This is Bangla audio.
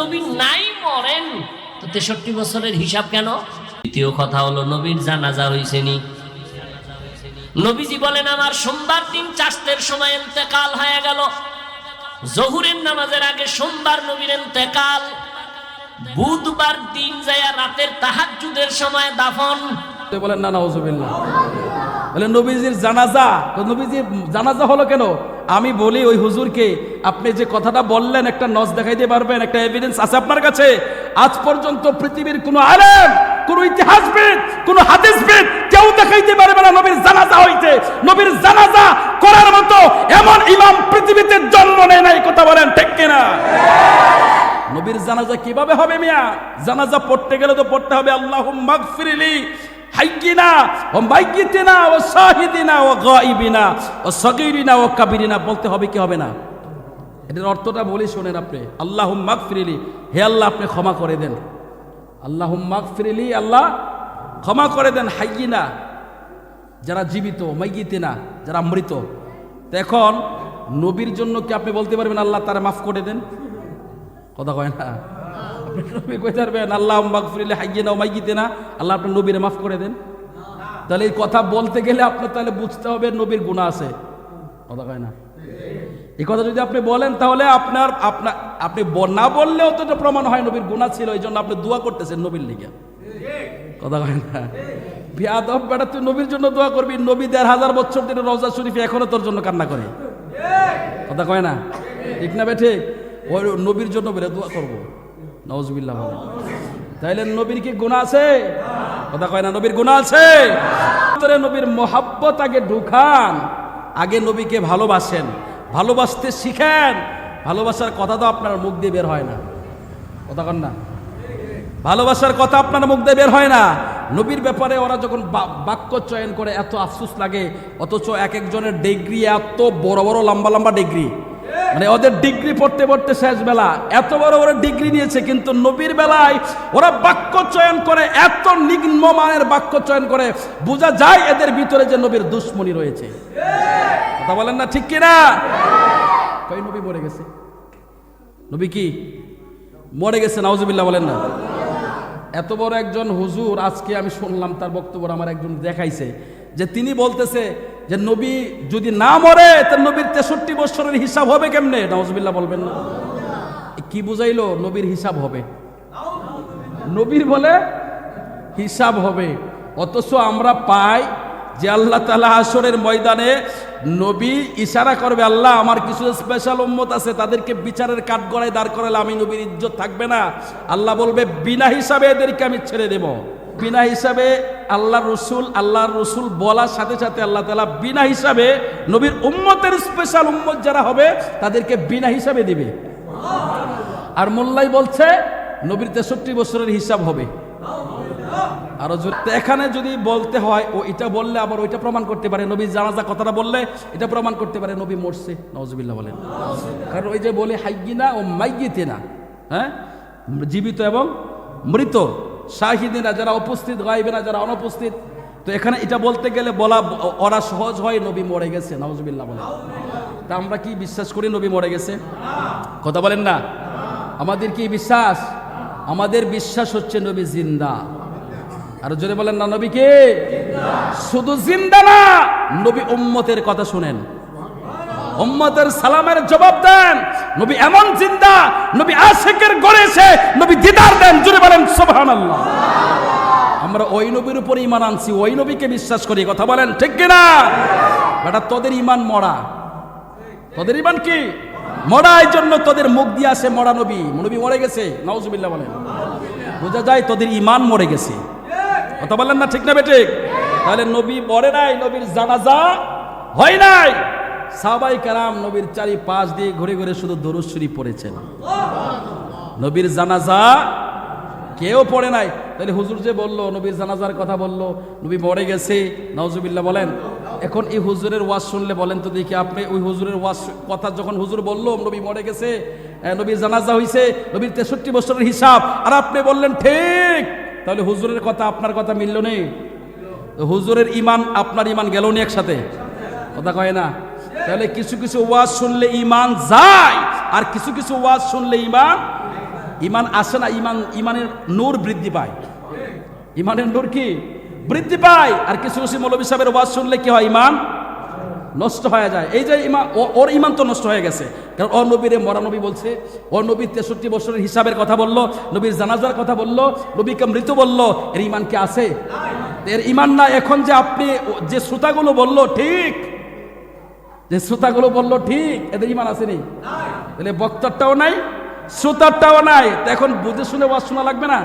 নবী নাই মরেন। তো তেষট্টি বছরের হিসাব কেন? দ্বিতীয় কথা হলো, নবীর জানাজা হয়েছে নি নবীজি বলেন, আমার সোমবার দিন চাষতের সময় এতেকাল হয়ে গেল। জহুরের নামাজের আগে সোমবার নবীর এতেকাল বুধবার দিন যায় রাতের তাহাজ্জুদের সময় দাফন। বলেন, না নাউজুবিল্লাহ বলে নবীজির জানাজা নবীজির জানাজা হলো কেন? আমি বলি ওই হুজুরকে, আপনি যে কথাটা বললেন, একটা নজ দেখাইতে পারবেন, একটা এভিডেন্স আছে আপনার কাছে। আজ পর্যন্ত পৃথিবীর কোনো আলেম, কোন ইতিহাসবিদ, কোন হাদিসবিদ কেউ দেখাইতে পারবে না নবীর জানাজা হইতে। নবীর জানাজা করার মতো এমন ইমাম পৃথিবীতে জন্ম নেয় নাই, কথা বলেন ঠিক কিনা? নবীর জানাজা কীভাবে হবে মিয়া? জানাজা পড়তে গেলে তো পড়তে হবে আল্লাহ মাগফিরিলি হাইকিনা, ও মাইকিতিনা, ও শাহিদিনা ও গাইবিনা, ও সগীরিনা, ও কাবিরিনা, বলতে হবে কি হবে না? এটার অর্থটা বলি শোনেন আপনি। আল্লাহ মাগফিরিলি হে আল্লাহ আপনি ক্ষমা করে দেন। আল্লাহ মাগফিরিলি আল্লাহ ক্ষমা করে দেন। হাইয়িনা যারা জীবিত মাইগিতিনা যারা মৃত। তো এখন নবীর জন্য কি আপনি বলতে পারবেন আল্লাহ তারা মাফ করে দেন? কথা কয় না। আপনি নবী কইতে পারবেন আল্লাহ মাগফিরিলে হাইয়ে না মাইগিতে না। আল্লাহ আপনার নবীরে মাফ করে দেন। তাহলে এই কথা বলতে গেলে আপনার তাহলে বুঝতে হবে নবীর গুণা আছে। কথা কয় না? এই কথা যদি আপনি বলেন তাহলে আপনার আপনার, আপনি ব- না বললেও তো প্রমাণ হয় নবীর গুণা ছিল, এই জন্য আপনি দোয়া করতেছেন নবীর লিগে। কথা কয় না? বিয়াদব বেটা, তুই নবীর জন্য দোয়া করবি। নবী দেড় হাজার বছর ধরে রওজা শরীফে এখনও তোর জন্য কান্না করে। কথা কয় না? ঠিক না বেঠে ওই নবীর জন্য বেরে দোয়া করব। নওয়াজবিল্লাহ বলে তাইলে নবীর কি গুণা আছে? কথা কয় না, নবীর গুণা আছে। নবীর মোহাব্বত আগে ঢুকান, আগে নবীকে ভালোবাসেন, ভালোবাসতে শিখেন। ভালোবাসার কথা তো আপনার মুখ দিয়ে বের হয় না। কথা কন না। ভালোবাসার কথা আপনার মুখ দিয়ে বের হয় না। নবীর ব্যাপারে ওরা যখন বাক্য চয়ন করে, এত আফসোস লাগে, অথচ এক একজনের ডিগ্রি এত বড় বড়, লম্বা লম্বা ডিগ্রি। মানে ওদের ডিগ্রি পড়তে পড়তে শেষ বেলা। এত বড় বড় ডিগ্রি নিয়েছে, কিন্তু নবীর বেলায় ওরা বাক্য চয়ন করে, এত নিম্ন মানের বাক্য চয়ন করে, বোঝা যায় এদের ভিতরে যে নবীর দুশ্মনী রয়েছে। কথা বলেন না ঠিক কিনা? কই নবী মরে গেছে? নবী কি? মরে গেছে, নাউজুবিল্লাহ বলেন না। এত বড় একজন হুজুর, আজকে আমি শুনলাম তার বক্তব্য, আমার একজন দেখাইছে যে তিনি বলতেছে যে নবী যদি না মরে তার নবীর তেষট্টি বছরের হিসাব হবে কেমনে? নওয়াজবিল্লাহ বলবেন না। কি বুঝাইলো? নবীর হিসাব হবে। নবীর বলে হিসাব হবে। অথচ আমরা পাই যে আল্লাহ তালা আসরের ময়দানে নবী ইশারা করবে, আল্লাহ, আমার কিছু স্পেশাল উম্মত আছে, তাদেরকে বিচারের কাঠগড়ায় দাঁড় করালে আমি নবীর ইজ্জত থাকবে না। আল্লাহ বলবে, বিনা হিসাবে এদেরকে আমি ছেড়ে দেব। বিনা হিসাবে আল্লাহ রসুল আল্লাহ রসুল বলার সাথে সাথে আল্লাহ তালা বিনা হিসাবে নবীর উম্মতের স্পেশাল উম্মত যারা হবে, তাদেরকে বিনা হিসাবে দিবে। আর মোল্লাই বলছে, নবীর তেষট্টি বছরের হিসাব হবে। আরও। এখানে যদি বলতে হয়, ও এটা বললে আবার ওইটা প্রমাণ করতে পারে। নবী জানাজা কথাটা বললে এটা প্রমাণ করতে পারে, নবী মরছে। নওয়াজবিল্লাহ বলেন। কারণ ওই যে বলে হাইগিনা ও মাইগিতে না হ্যাঁ? জীবিত এবং মৃত। শাহিদিনা যারা উপস্থিত গাইবে না যারা অনুপস্থিত, তো এখানে এটা বলতে গেলে বলা, ওরা সহজ হয় নবী মরে গেছে নওয়াজবিল্লাহ বলেন তা আমরা কি বিশ্বাস করি নবী মরে গেছে? কথা বলেন না? আমাদের কি বিশ্বাস? আমাদের বিশ্বাস হচ্ছে নবী জিন্দা। আর জোরে বলেন না, নবী কে? শুধু জিন্দা না, নবী উম্মতের কথা শুনেন। উম্মতের সালামের জবাব দেন। নবী এমন জিন্দা, নবী আশেকের গড়েছে নবী দিদার দেন, জোরে বলেন, সুবহানাল্লাহ। আমরা ওই নবীর উপর ইমান আনছি, ওই নবীকে বিশ্বাস করি, কথা বলেন, ঠিক কিনা? বেটা, তোদের ইমান মরা। তোদের ইমান কি? মরা এই জন্য তোদের মুখ দিয়ে আসে মরা নবী। নবী মরে গেছে নওজুবিল্লাহ বলেন। বোঝা যায় তোদের ইমান মরে গেছে। কথা বললেন না, ঠিক না বেঠিক তাহলে নবী মরে নাই, নবীর জানাজা হয় নাই। সাবাই কারাম নবীর চারি পাশ দিয়ে ঘুরে ঘুরে শুধু দরুদ পড়েছেন। নবীর জানাজা কেউ পড়ে নাই। তাহলে হুজুর যে বলল, নবীর জানাজার কথা বলল, নবী মরে গেছে নওজুবিল্লাহ বলেন। এখন এই হুজুরের ওয়াজ শুনলে বলেন তো দেখি, আপনি ওই হুজুরের ওয়াজ কথা যখন হুজুর বলল, নবী মরে গেছে নবীর জানাজা হইছে, নবীর তেষট্টি বছরের হিসাব, আর আপনি বললেন ঠিক, তাহলে হুজুরের কথা, আপনার কথা মিলল নেই হুজুরের ইমান আপনার ইমান গেল নি একসাথে? কথা কয় না? তাহলে কিছু কিছু ওয়াজ শুনলে ইমান যায়, আর কিছু কিছু ওয়াজ শুনলে ইমান ইমান আসে না ইমান ইমানের নূর বৃদ্ধি পায়। ইমানের নূর কি? বৃদ্ধি পায়, আর কিছু কিছু মৌলবী সাহেবের ওয়াজ শুনলে কি হয় ইমান নষ্ট হয়ে যায়। এই যে ইমান ওর ইমান তো নষ্ট হয়ে গেছে। কারণ ও নবীরে মরা নবী বলছে ও নবীর তেষট্টি বছরের হিসাবের কথা বলল, নবীর জানাজার কথা বলল, নবীকে মৃত বলল, এর ইমান কি আছে? এর ইমান না, এখন যে আপনি যে শ্রোতাগুলো বলল, ঠিক যে শ্রোতাগুলো বলল ঠিক এদের ইমান আসেনি। তাহলে বক্তারটাও নাই শ্রোতারটাও নাই। তো এখন বুঝে শুনে ওয়াজ শোনা লাগবে না?